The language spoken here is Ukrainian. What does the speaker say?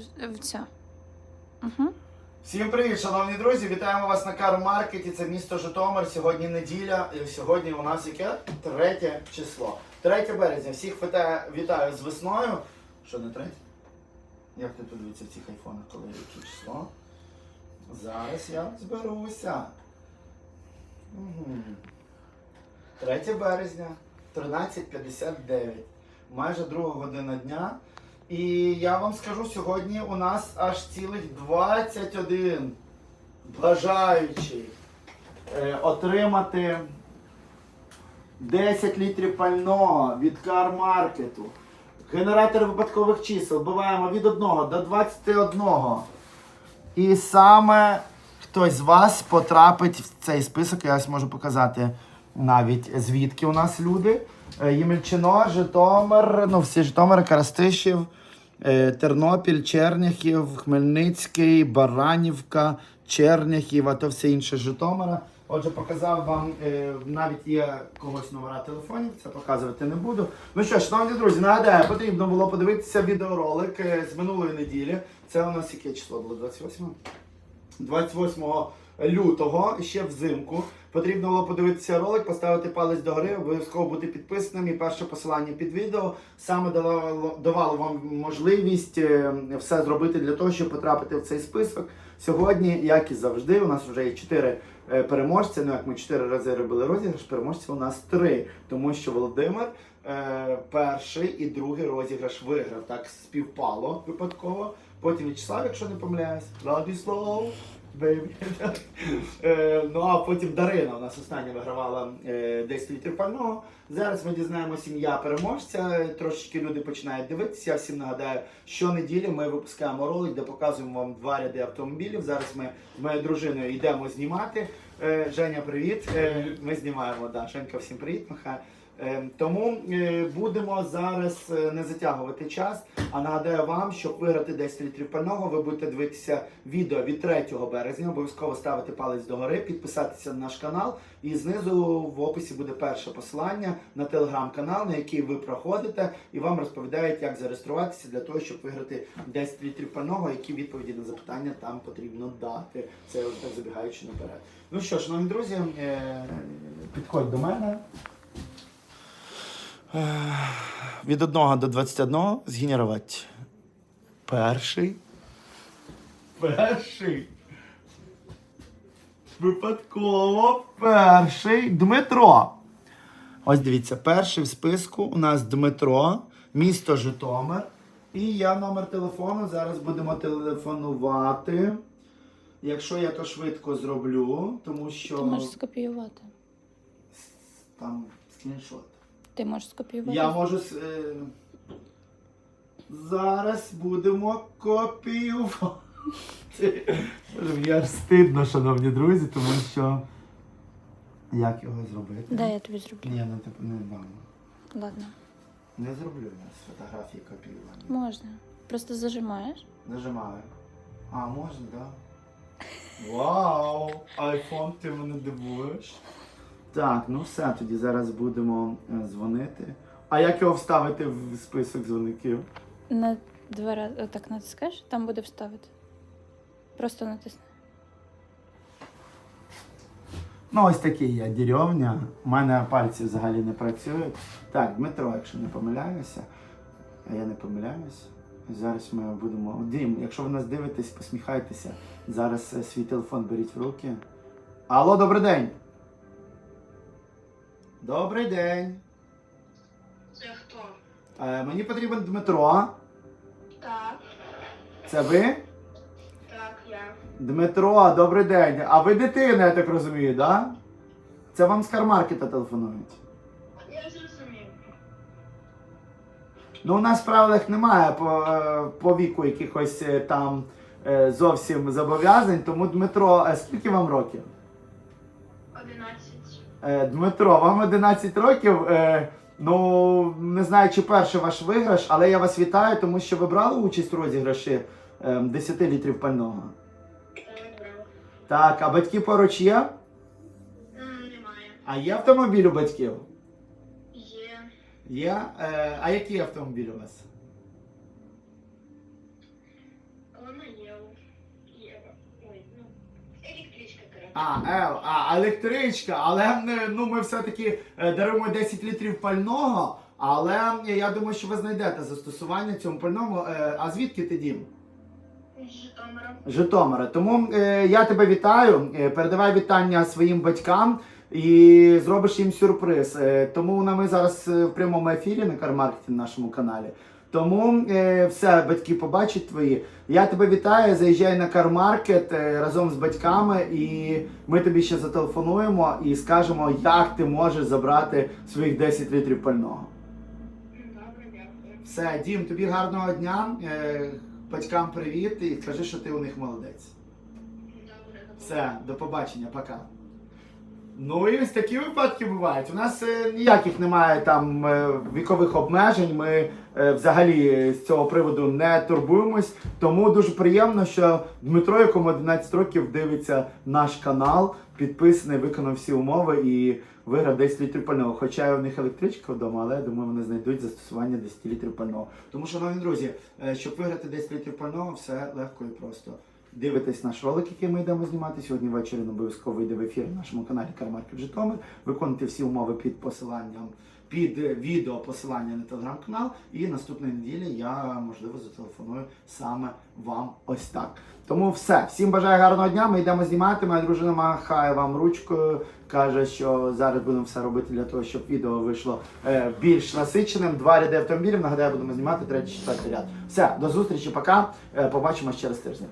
в- ця. Угу. Всім привіт, шановні друзі! Вітаємо вас на Кар-маркеті. Це місто Житомир. Сьогодні неділя. І сьогодні у нас яке? Третє число. 3 березня. Всіх вітаю, з весною. Що не третє? Як ти тут дивиться в цих айфонах, коли яке число? Зараз я зберуся. Угу. 3 березня, 13.59. Майже друга година дня. І я вам скажу, сьогодні у нас аж цілих 21 бажаючих е, отримати 10 літрів пального від Кармаркету. Генератор випадкових чисел вбиваємо від 1 до 21. І саме хтось з вас потрапить в цей список, я ось можу показати навіть звідки у нас люди. Е, Ємельчино, Житомир, ну всі Житомир, Карастишів, е, Тернопіль, Черняхів, Хмельницький, Баранівка, Черняхів, а то все інше Житомира. Отже, показав вам, е, навіть є когось номера телефонів, це показувати не буду. Ну що, шановні друзі, нагадаю, потрібно було подивитися відеоролик з минулої неділі. Це у нас яке число було? 28? 28 лютого, ще взимку. Потрібно було подивитися ролик, поставити палець догори, обов'язково бути підписаним. І перше посилання під відео саме давало, давало вам можливість е, все зробити для того, щоб потрапити в цей список. Сьогодні, як і завжди, у нас вже є 4 переможця. Ну як ми 4 рази робили розіграш, переможців у нас 3. Тому що Володимир е, перший і другий розіграш виграв. Так співпало випадково. Потім В'ячеслав, якщо не помиляюсь, Владислав, бейбі. Е, ну а потім Дарина у нас остання вигравала е, 10 літрів пального. Зараз ми дізнаємося ім'я переможця. Трошечки люди починають дивитися. Я всім нагадаю, що неділі ми випускаємо ролик, де показуємо вам два ряди автомобілів. Зараз ми з моєю дружиною йдемо знімати. Е, Женя, привіт. Е, Ми знімаємо. Да. Женька, всім привіт, Михайло. Е, Тому будемо зараз не затягувати час. А нагадаю вам, щоб виграти 10 літрів пального, ви будете дивитися відео від 3 березня. Обов'язково ставити палець догори, підписатися на наш канал. І знизу в описі буде перше посилання на телеграм-канал, на який ви проходите, і вам розповідають, як зареєструватися для того, щоб виграти 10 літрів пального, які відповіді на запитання там потрібно дати. Це так забігаючи наперед. Ну що, шановні друзі, е, підходь до мене. Е, Від 1 до 21 згенерувати. Перший. Перший. Випадково перший Дмитро. Ось дивіться, перший в списку у нас Дмитро, місто Житомир. І я номер телефону. Зараз будемо телефонувати. Якщо я то швидко зроблю, тому що Ти можеш скопіювати. там скріншот. Ти можеш скопіювати. Я можу. Е... Зараз будемо копіювати. Мені аж стидно, шановні друзі, тому що. Як його зробити? Дай я тобі зроблю. Ні, ну типу не вам. Ладно. Не зроблю я з фотографії копіювання. Можна. Просто зажимаєш. Нажимаю. А, можна, так? Да? Вау! Айфон, ти мене дивуєш. Так, ну все, тоді зараз будемо е, дзвонити. А як його вставити в список дзвоників? На два рази отак натискаєш, там буде вставити. Просто натисни. Ну, ось такий я деревня. У мене пальці взагалі не працюють. Так, Дмитро, якщо не помиляюся, а я не помиляюсь. Зараз ми будемо. Дім, якщо ви нас дивитесь, посміхайтеся. Зараз е, свій телефон беріть в руки. Алло, добрий день. Добрий день. Це хто? Е, мені потрібен Дмитро. Так, Це ви? Дмитро, добрий день. А ви дитина, я так розумію, так? Да? Це вам з кармаркета телефонують. Я зрозумів. Ну, у нас в правилах немає по, е, по віку якихось е, там е, зовсім зобов'язань. Тому Дмитро, скільки вам років? Одинадцять. Е, Дмитро, вам 11 років. Ну, не знаю, чи перший ваш виграш, але я вас вітаю, тому що ви брали участь у розіграші е, 10 літрів пального. Так, а батьки поруч є? Немає. А є автомобіль у батьків? Є. Є. Е, а який автомобіль у вас? Вона є. Ой, ну. Електричка, коротше. А, Ел, а, електричка, але е, ну, ми все-таки е, даруємо 10 літрів пального, але е, я думаю, що ви знайдете застосування цьому пальному. Е, А звідки ти дім? Житомира. Житомира. Тому е, я тебе вітаю. Е, передавай вітання своїм батькам і зробиш їм сюрприз. Е, тому на ми зараз е, в прямому ефірі на кармаркеті на нашому каналі. Тому е, все, батьки побачать твої. Я тебе вітаю, заїжджай на кармаркет е, разом з батьками, і ми тобі ще зателефонуємо і скажемо, як ти можеш забрати своїх 10 літрів пального. Добре, дякую. Все, Дім, тобі гарного дня. Е, батькам привіт і скажи, що ти у них молодець. Все, до побачення, пока. Ну і ось такі випадки бувають. У нас е, ніяких немає там е, вікових обмежень. Ми е, взагалі з цього приводу не турбуємось. Тому дуже приємно, що Дмитро, якому 11 років, дивиться наш канал, підписаний, виконав всі умови і виграв 10 літрів пального. Хоча у них електричка вдома, але я думаю, вони знайдуть застосування 10 літрів пального. Тому, шановні друзі, е, щоб виграти 10 літрів пального, все легко і просто. Дивитесь наш ролик, який ми йдемо знімати. Сьогодні ввечері обов'язково вийде в ефір на нашому каналі Кармаркет Житомир. Виконуйте всі умови під посиланням, під відео посилання на телеграм-канал. І наступної неділі я можливо зателефоную саме вам ось так. Тому все. Всім бажаю гарного дня. Ми йдемо знімати. Моя дружина махає вам ручкою. Каже, що зараз будемо все робити для того, щоб відео вийшло е, більш насиченим. Два ряди автомобілів. Нагадаю, будемо знімати третій, четвертий ряд. Все, до зустрічі, пока. Е, побачимось через тиждень.